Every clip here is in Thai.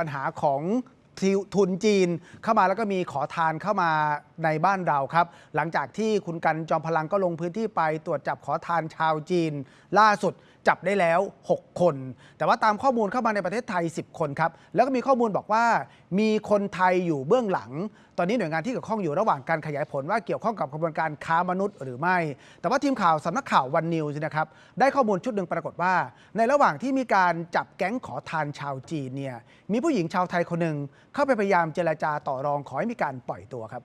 ปัญหาของ ทิวทุนจีนเข้ามาแล้วก็มีขอทานเข้ามาในบ้านเราครับ หลังจากที่คุณกันจอมพลังก็ลงพื้นที่ไปตรวจจับขอทานชาวจีน ล่าสุดจับได้แล้ว 6 คน แต่ว่าตามข้อมูลเข้ามาในประเทศไทย 10 คนครับ แล้วก็มีข้อมูลบอกว่ามีคนไทยอยู่เบื้องหลัง ตอนนี้หน่วยงานที่เกี่ยวข้องอยู่ระหว่างการขยายผลว่าเกี่ยวข้องกับกระบวนการค้ามนุษย์หรือไม่ แต่ว่าทีมข่าวสำนักข่าววันนิวส์นะครับ ได้ข้อมูลชุดหนึ่งปรากฏว่า ในระหว่างที่มีการจับแก๊งขอทานชาวจีนเนี่ย มีผู้หญิงชาวไทยคนหนึ่งเข้าไปพยายามเจรจาต่อรองขอให้มีการปล่อยตัวครับ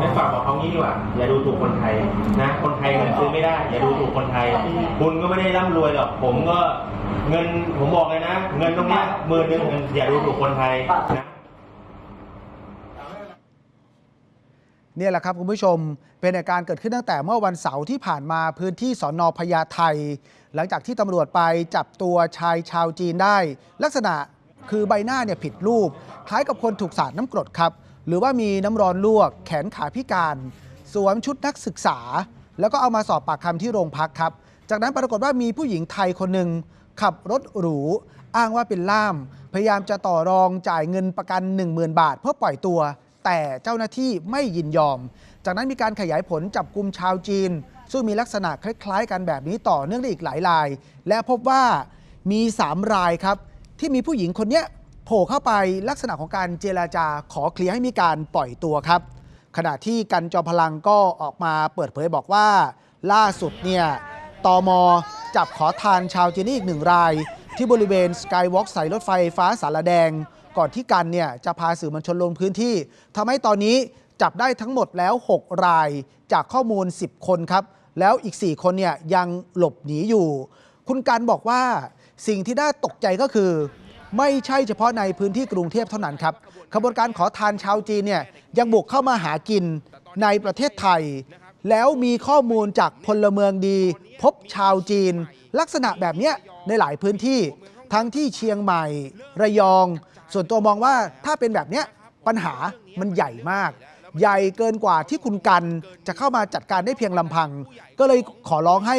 ไม่ฝากบอกเขางี้ดีกว่าอย่าดูถูกคนไทยนะ คนไทยเงินซื้อไม่ได้ อย่าดูถูกคนไทย คุณก็ไม่ได้ร่ำรวยหรอก ผมก็เงินผมบอกเลยนะ เงินตรงเนี้ยหมื่นหนึ่งอย่าดูถูกคนไทยนะเนี่ยแหละครับคุณผู้ชมเป็นเหตุการณ์เกิดขึ้นตั้งแต่เมื่อวันเสาร์ที่ผ่านมาพื้นที่สอนอพญาไทหลังจากที่ตำรวจไปจับตัวชายชาวจีนได้ ลักษณะ คือใบหน้าเนี่ยผิดรูป คล้ายกับคนถูกสาดน้ำกรดครับ หรือว่ามีน้ำร้อนลวก แขนขาพิการ สวมชุดนักศึกษา แล้วก็เอามาสอบปากคำที่โรงพักครับ จากนั้นปรากฏว่ามีผู้หญิงไทยคนหนึ่งขับรถหรู อ้างว่าเป็นล่าม พยายามจะต่อรองจ่ายเงินประกัน 10,000 บาท เพื่อปล่อยตัว แต่เจ้าหน้าที่ไม่ยินยอม จากนั้นมีการขยายผลจับกลุ่มชาวจีน ซึ่งมีลักษณะคล้าย ๆ กันแบบนี้ต่อเนื่องได้อีกหลายราย และพบว่ามี 3 รายครับ ที่มีผู้หญิงคนนี้โผล่เข้าไปลักษณะของการเจราจาขอเคลียร์ให้มีการปล่อยตัวครับ ขณะที่กันจอมพลังก็ออกมาเปิดเผยบอกว่า ล่าสุดเนี่ยตอมจับขอทานชาวจีนอีกหนึ่งราย ที่บริเวณสกายวอล์กสายรถไฟฟ้าสารแดง ก่อนที่กันเนี่ยจะพาสื่อมวลชนลงพื้นที่ทำให้ตอนนี้จับได้ทั้งหมดแล้ว 6 รายจากข้อมูล 10 คนครับ แล้วอีก 4 คนเนี่ยยังหลบหนีอยู่ คุณกันบอกว่า สิ่งที่น่าตกใจก็คือไม่ใช่เฉพาะในพื้นที่กรุงเทพเท่านั้นครับขบวนการขอทานชาวจีนเนี่ยยังบุกเข้ามาหากินในประเทศไทย แล้วมีข้อมูลจากพลเมืองดี พบชาวจีน ลักษณะแบบนี้ในหลายพื้นที่ ทั้งที่เชียงใหม่ ระยอง ส่วนตัวมองว่าถ้าเป็นแบบนี้ปัญหามันใหญ่มาก ใหญ่เกินกว่าที่คุณกันจะเข้ามาจัดการได้เพียงลำพัง ก็เลยขอร้องให้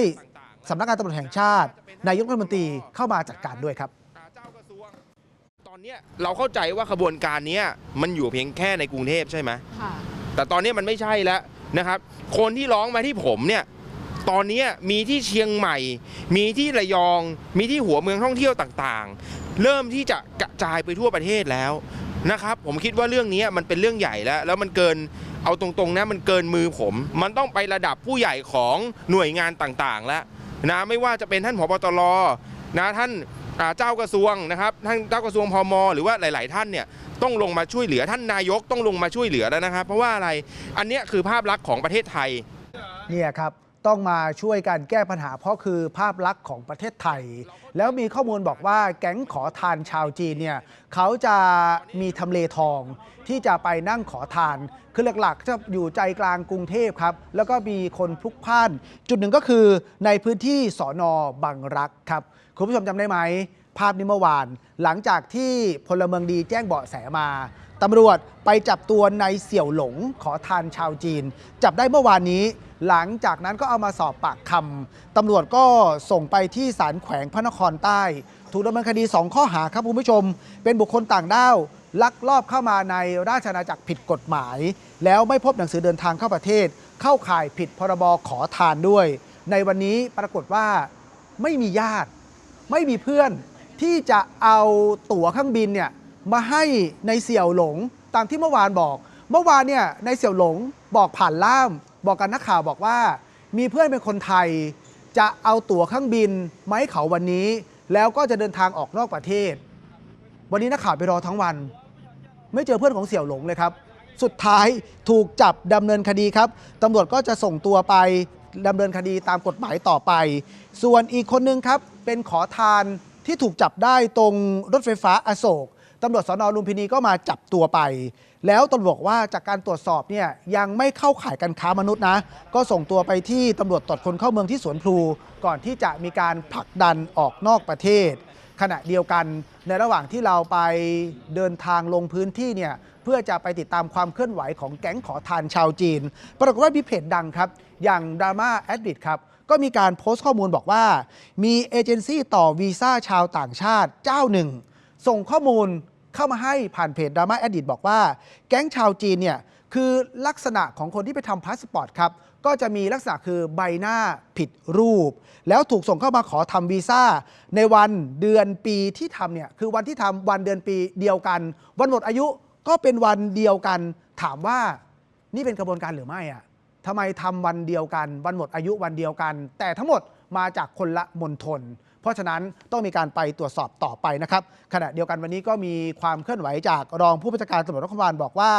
สำนักงานตำรวจแห่งชาติ นายกรัฐมนตรีเข้ามาจัดการด้วยครับตอนเนี้ยเราเข้าใจว่าขบวนการเนี้ยมันอยู่เพียงแค่ในกรุงเทพใช่ไหมค่ะแต่ตอนนี้มันไม่ใช่แล้วนะครับ คนที่ร้องมาที่ผมเนี่ยตอนนี้มีที่เชียงใหม่ มีที่ระยอง มีที่หัวเมืองท่องเที่ยวต่างๆ เริ่มที่จะกระจายไปทั่วประเทศแล้วนะครับ ผมคิดว่าเรื่องนี้มันเป็นเรื่องใหญ่แล้ว แล้วมันเกินเอาตรงๆนะมันเกินมือผม มันต้องไประดับผู้ใหญ่ของหน่วยงานต่างๆ แล้ว นะไม่ว่าจะเป็นท่านผบตรนะท่านเจ้ากระทรวงนะครับท่านเจ้ากระทรวงพมหรือว่าหลาย ๆ ท่านเนี่ยต้องลงมาช่วยเหลือท่านนายกต้องลงมาช่วยเหลือแล้วนะครับ เพราะว่าอะไรอันนี้คือภาพลักษณ์ของประเทศไทยเนี่ยครับ ต้องมาช่วยกันแก้ปัญหา เพราะคือภาพลักษณ์ของประเทศไทย แล้วมีข้อมูลบอกว่าแก๊งขอทานชาวจีนเนี่ยเขาจะมีทำเลทองที่จะไปนั่งขอทาน คือหลักๆ จะอยู่ใจกลางกรุงเทพครับ แล้วก็มีคนพลุกพล่าน จุดหนึ่งก็คือในพื้นที่สอนอบางรักครับ คุณผู้ชมจำได้ไหม ภาพนี้เมื่อวาน หลังจากที่พลเมืองดีแจ้งเบาะแสมาตำรวจไปจับตัวในเสี่ยวหลงขอทานชาวจีน จับได้เมื่อวานนี้ หลังจากนั้นก็เอามาสอบปากคำตำรวจก็ส่งไปที่ศาลแขวงพระนครใต้ ถูกดำเนินคดี 2 ข้อหาครับคุณผู้ชม เป็นบุคคลต่างด้าวลักลอบเข้ามาในราชอาณาจักรผิดกฎหมาย แล้วไม่พบหนังสือเดินทางเข้าประเทศ เข้าข่ายผิดพรบขอทานด้วย ในวันนี้ปรากฏว่าไม่มีญาติ ไม่มีเพื่อนที่จะเอาตั๋วเครื่องบินเนี่ยมาให้ในเสี่ยวหลงตามที่เมื่อวานบอก เมื่อวานเนี่ยในเสี่ยวหลงบอกผ่านล่าม บอกกันนักข่าวบอกว่า มีเพื่อนเป็นคนไทย จะเอาตั๋วเครื่องบินมาให้เขาวันนี้ แล้วก็จะเดินทางออกนอกประเทศ วันนี้นักข่าวไปรอทั้งวัน ไม่เจอเพื่อนของเสี่ยวหลงเลยครับ สุดท้ายถูกจับดำเนินคดีครับตำรวจก็จะส่งตัวไปดำเนินคดีตามกฎหมายต่อไป ส่วนอีกคนนึงครับเป็นขอทานที่ถูกจับได้ตรงรถไฟฟ้าอโศก ตำรวจสนลุมพินีก็มาจับตัวไป แล้วตำรวจบอกว่าจากการตรวจสอบเนี่ยยังไม่เข้าข่ายการค้ามนุษย์นะ ก็ส่งตัวไปที่ตำรวจตรวจคนเข้าเมืองที่สวนพลูก่อนที่จะมีการผลักดันออกนอกประเทศ ขณะเดียวกันในระหว่างที่เราไปเดินทางลงพื้นที่เนี่ยเพื่อจะไปติดตามความเคลื่อนไหวของแก๊งขอทานชาวจีน ปรากฏว่ามีเพจดังครับ อย่างดราม่าแอดดิครับก็มีการโพสต์ข้อมูลบอกว่า มีเอเจนซี่ต่อวีซ่าชาวต่างชาติเจ้าหนึ่ง ส่งข้อมูลเข้ามาให้ผ่านเพจดราม่าแอดดิบอกว่า แก๊งชาวจีนเนี่ยคือลักษณะของคนที่ไปทำพาสปอร์ตครับ ก็จะมีลักษณะคือใบหน้าผิดรูป แล้วถูกส่งเข้ามาขอทำวีซ่า ในวันเดือนปีที่ทำเนี่ยคือวันที่ทำวันเดือนปีเดียวกัน วันหมดอายุก็เป็นวันเดียวกัน ถามว่านี่เป็นกระบวนการหรือไม่อะทำไมทำวันเดียวกัน วันหมดอายุวันเดียวกัน แต่ทั้งหมดมาจากคนละมณฑล ราะฉะนั้นต้องมีการไปตรวจสอบต่อไปนะครับขณะเดียวกันวันนี้ก็มีความเคลื่อนไหวจากรองผู้บัญชาการตำรวจนครบาลบอกว่า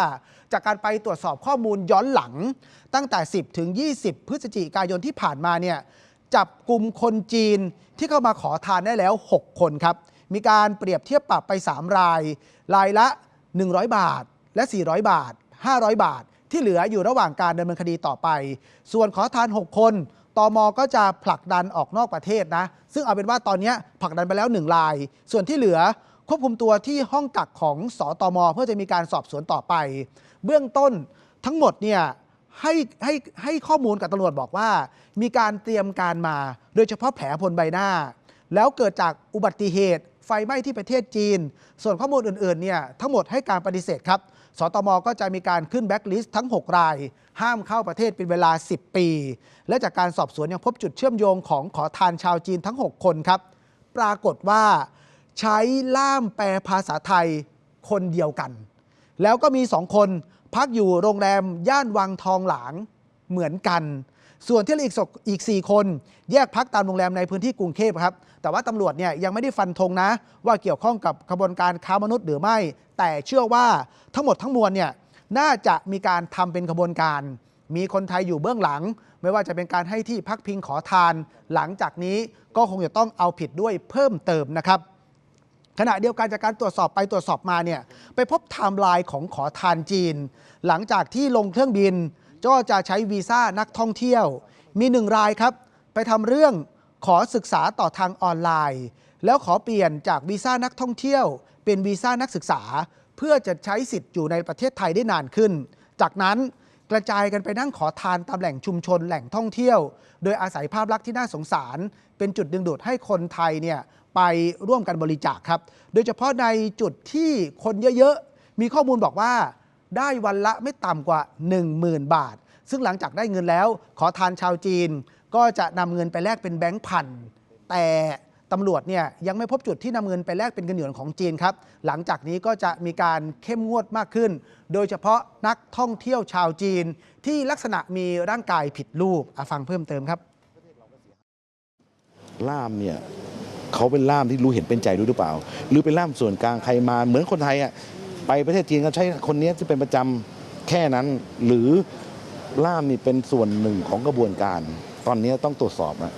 จากการไปตรวจสอบข้อมูลย้อนหลัง ตั้งแต่ 10 ถึง 20 พฤศจิกายนที่ผ่านมาเนี่ยจับกลุ่มคนจีนที่เข้ามาขอทานได้แล้ว 6 คนครับ มีการเปรียบเทียบปรับไป 3 ราย รายละ 100 บาท และ 400 บาท 500 บาท ที่เหลืออยู่ระหว่างการดำเนินคดีต่อไป ส่วนขอทาน 6 คน ตมก็จะผลักดันออกนอกประเทศนะ ซึ่งเอาเป็นว่าตอนนี้ผลักดันไปแล้ว1ราย ส่วนที่เหลือควบคุมตัวที่ห้องกักของสอตมเพื่อจะมีการสอบสวนต่อไป เบื้องต้นทั้งหมดเนี่ยให้ให้ให้ข้อมูลกับตำรวจบอกว่า มีการเตรียมการมา โดยเฉพาะแผลพลใบหน้า แล้วเกิดจากอุบัติเหตุ ไฟไหม้ที่ประเทศจีน ส่วนข้อมูลอื่นๆเนี่ยทั้งหมดให้การปฏิเสธครับสตมก็จะมีการขึ้นแบ็กลิสต์ทั้ง 6 ราย ห้ามเข้าประเทศเป็นเวลา 10 ปี และจากการสอบสวนยังพบจุดเชื่อมโยงของขอทานชาวจีนทั้ง 6 คนครับ ปรากฏว่าใช้ล่ามแปลภาษาไทยคนเดียวกัน แล้วก็มีสองคนพักอยู่โรงแรมย่านวังทองหลางเหมือนกัน ส่วนที่เหลืออีกศอีก 4 คน แยกพักตามโรงแรมในพื้นที่กรุงเทพครับ แต่ว่าตำรวจเนี่ยยังไม่ได้ฟันธงนะ ว่าเกี่ยวข้องกับขบวนการค้ามนุษย์หรือไม่ แต่เชื่อว่าทั้งหมดทั้งมวลเนี่ยน่าจะมีการทำเป็นขบวนการ มีคนไทยอยู่เบื้องหลัง ไม่ว่าจะเป็นการให้ที่พักพิงขอทาน หลังจากนี้ก็คงจะต้องเอาผิดด้วยเพิ่มเติมนะครับขณะเดียวกันจากการตรวจสอบไปตรวจสอบมาเนี่ยไปพบไทม์ไลน์ของขอทานจีน หลังจากที่ลงเครื่องบิน ก็จะใช้วีซ่านักท่องเที่ยว มีหนึ่งรายครับ ไปทำเรื่องขอศึกษาต่อทางออนไลน์ แล้วขอเปลี่ยนจากวีซ่านักท่องเที่ยว เป็นวีซ่านักศึกษา เพื่อจะใช้สิทธิ์อยู่ในประเทศไทยได้นานขึ้น จากนั้นกระจายกันไปนั่งขอทานตามแหล่งชุมชนแหล่งท่องเที่ยว โดยอาศัยภาพลักษณ์ที่น่าสงสาร เป็นจุดดึงดูดให้คนไทยเนี่ยไปร่วมกันบริจาคครับ โดยเฉพาะในจุดที่คนเยอะๆ มีข้อมูลบอกว่า ได้วันละไม่ต่ำกว่า 10,000 บาท ซึ่งหลังจากได้เงินแล้ว ขอทานชาวจีน ก็จะนำเงินไปแลกเป็นแบงค์พันแต่ตำรวจเนี่ยยังไม่พบจุดที่นำเงินไปแลกเป็นเงินหยวนของจีนครับ หลังจากนี้ก็จะมีการเข้มงวดมากขึ้น โดยเฉพาะนักท่องเที่ยวชาวจีน ที่ลักษณะมีร่างกายผิดรูปฟังเพิ่มเติมครับ ล่ามเนี่ยเขาเป็นล่ามที่รู้เห็นเป็นใจด้วยหรือเปล่า หรือเป็นล่ามส่วนกลางใครมาเหมือนคนไทยอะ ไปประเทศจีนก็ใช้คนนี้ที่เป็นประจำแค่นั้น หรือล่ามนี่เป็นส่วนหนึ่งของกระบวนการ ตอนนี้ต้องตรวจสอบนะ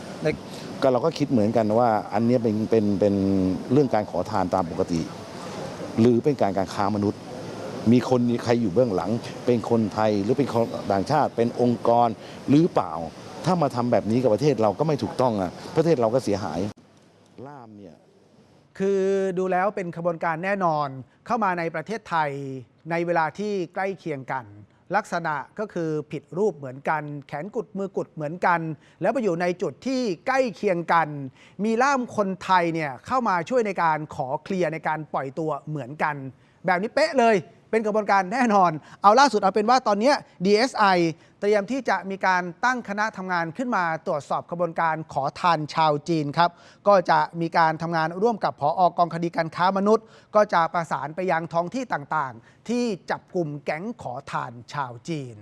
ก็เราก็คิดเหมือนกันว่าอันนี้เป็นเป็นเป็นเรื่องการขอทานตามปกติ หรือเป็นการการค้ามนุษย์ มีคนใครอยู่เบื้องหลัง เป็นคนไทยหรือเป็นคนต่างชาติ เป็นองค์กรหรือเปล่า ถ้ามาทำแบบนี้กับประเทศเราก็ไม่ถูกต้องอะประเทศเราก็เสียหายล่ามเนี่ย คือดูแล้วเป็นขบวนการแน่นอนเข้ามาในประเทศไทยในเวลาที่ใกล้เคียงกัน ลักษณะก็คือผิดรูปเหมือนกัน แขนกุดมือกุดเหมือนกัน แล้วไปอยู่ในจุดที่ใกล้เคียงกัน มีล่ามคนไทยเนี่ยเข้ามาช่วยในการขอเคลียร์ในการปล่อยตัวเหมือนกัน แบบนี้เป๊ะเลยเป็นกระบวนการแน่นอน เอาล่าสุดเอาเป็นว่าตอนนี้ DSI เตรียมที่จะมีการตั้งคณะทำงานขึ้นมาตรวจสอบกระบวนการขอทานชาวจีนครับ ก็จะมีการทำงานร่วมกับผออกองคดีการค้ามนุษย์ ก็จะประสานไปยังท้องที่ต่างๆ ที่จับกลุ่มแก๊งขอทานชาวจีน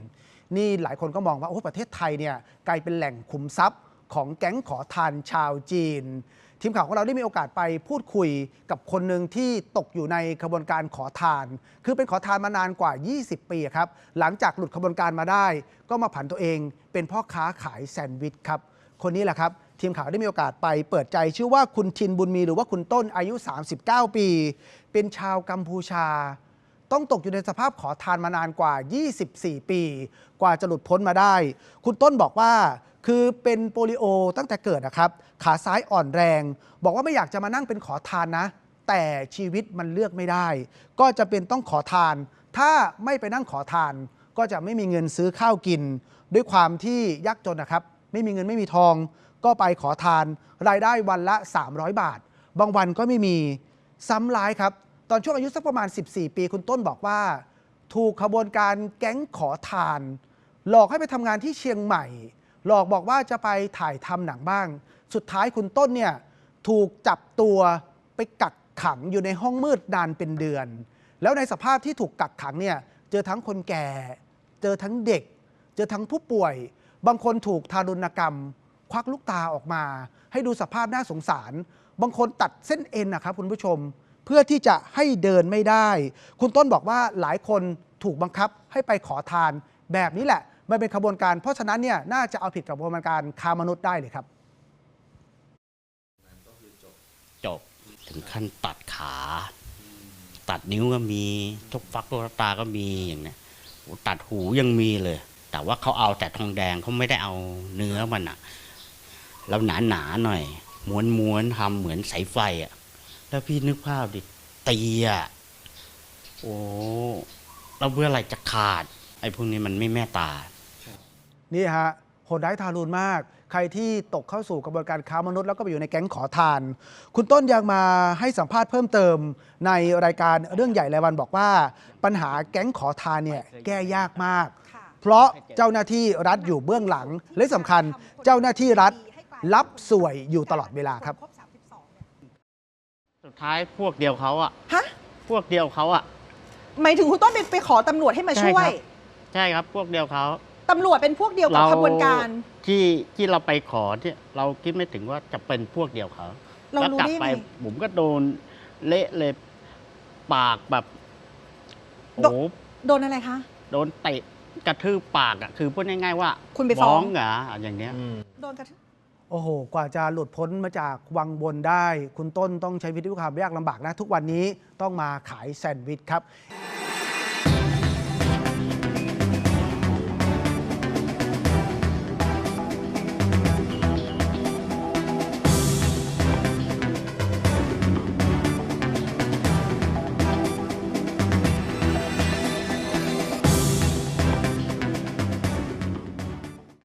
นี่หลายคนก็มองว่าโอ้ประเทศไทยเนี่ยกลายเป็นแหล่งคุมทรัพย์ของแก๊งขอทานชาวจีน ทีมข่าวของเราได้มีโอกาสไปพูดคุยกับคนหนึ่งที่ตกอยู่ในขบวนการขอทาน คือเป็นขอทานมานานกว่า 20 ปีครับ หลังจากหลุดขบวนการมาได้ ก็มาผันตัวเอง เป็นพ่อค้าขายแซนด์วิชครับ คนนี้แหละครับ ทีมข่าวได้มีโอกาสไปเปิดใจชื่อว่าคุณทินบุญมีหรือว่าคุณต้นอายุ 39 ปี เป็นชาวกัมพูชา ต้องตกอยู่ในสภาพขอทานมานานกว่า 24 ปี กว่าจะหลุดพ้นมาได้ คุณต้นบอกว่า คือเป็นโปลิโอตั้งแต่เกิดนะครับขาซ้ายอ่อนแรง บอกว่าไม่อยากจะมานั่งเป็นขอทานนะ แต่ชีวิตมันเลือกไม่ได้ ก็จะเป็นต้องขอทาน ถ้าไม่ไปนั่งขอทาน ก็จะไม่มีเงินซื้อข้าวกิน ด้วยความที่ยากจนนะครับ ไม่มีเงินไม่มีทอง ก็ไปขอทาน รายได้วันละ 300 บาท บางวันก็ไม่มีซ้ำร้ายครับ ตอนช่วงอายุสักประมาณ 14 ปีคุณต้นบอกว่า ถูกขบวนการแก๊งขอทาน หลอกให้ไปทำงานที่เชียงใหม่ หลอกบอกว่าจะไปถ่ายทำหนังบ้าง สุดท้ายคุณต้นเนี่ยถูกจับตัวไปกักขังอยู่ในห้องมืดนานเป็นเดือน แล้วในสภาพที่ถูกกักขังเนี่ยเจอทั้งคนแก่ เจอทั้งเด็ก เจอทั้งผู้ป่วย บางคนถูกทารุณกรรม ควักลูกตาออกมา ให้ดูสภาพน่าสงสาร บางคนตัดเส้นเอ็นนะครับคุณผู้ชม เพื่อที่จะให้เดินไม่ได้ คุณต้นบอกว่าหลายคนถูกบังคับให้ไปขอทานแบบนี้แหละ มันเป็นขบวนการ เพราะฉะนั้นเนี่ยน่าจะเอาผิดกับขบวนการค้ามนุษย์ได้เลยครับ จบถึงขั้นตัดขา ตัดนิ้วก็มีทุกฟักทุกตาก็มีอย่างเนี้ยตัดหูยังมีเลย แต่ว่าเขาเอาแต่ทองแดงเขาไม่ได้เอาเนื้อมันอะแล้วหนาหนาหน่อย ม้วนม้วนทำเหมือนสายไฟอะแล้วพี่นึกภาพดิตีอะโอ้แล้วเมื่อไรจะขาด ไอ้พวกนี้มันไม่แม่ตา นี่ฮะโหดร้ายทารุณมาก ใครที่ตกเข้าสู่กระบวนการค้ามนุษย์แล้วก็ไปอยู่ในแก๊งขอทาน คุณต้นยังมาให้สัมภาษณ์เพิ่มเติมในรายการเรื่องใหญ่รายวันบอกว่า ปัญหาแก๊งขอทานเนี่ยแก้ยากมากค่ะเพราะเจ้าหน้าที่รัฐอยู่เบื้องหลัง และสำคัญเจ้าหน้าที่รัฐรับสวยอยู่ตลอดเวลาครับครบ32เนี่ยสุดท้ายพวกเดียวเขาอะฮะพวกเดียวเขาอะหมายถึงคุณต้นไปไปขอตำรวจให้มาช่วย ใช่ครับใช่ครับพวกเดียวเขา ตำรวจเป็นพวกเดียวกับขบวนการ ที่ที่เราไปขอเนี่ยเราคิดไม่ถึงว่าจะเป็นพวกเดียวเขาเราแล้วรู้กลัได้ไปยังไงผมก็โดนเละเลยปากแบบโด โอ้โหโดนอะไรคะ โดนเตะกระทืบปากอะคือพูดง่ายๆว่าคุณไปฟ้อง เหรออย่างเงี้ย โดนกระทืบ โอ้โห กว่าจะหลุดพ้นมาจากวังบนได้ คุณต้นต้องใช้วิธีความยากลำบากนะ ทุกวันนี้ต้องมาขายแซนด์วิชครับ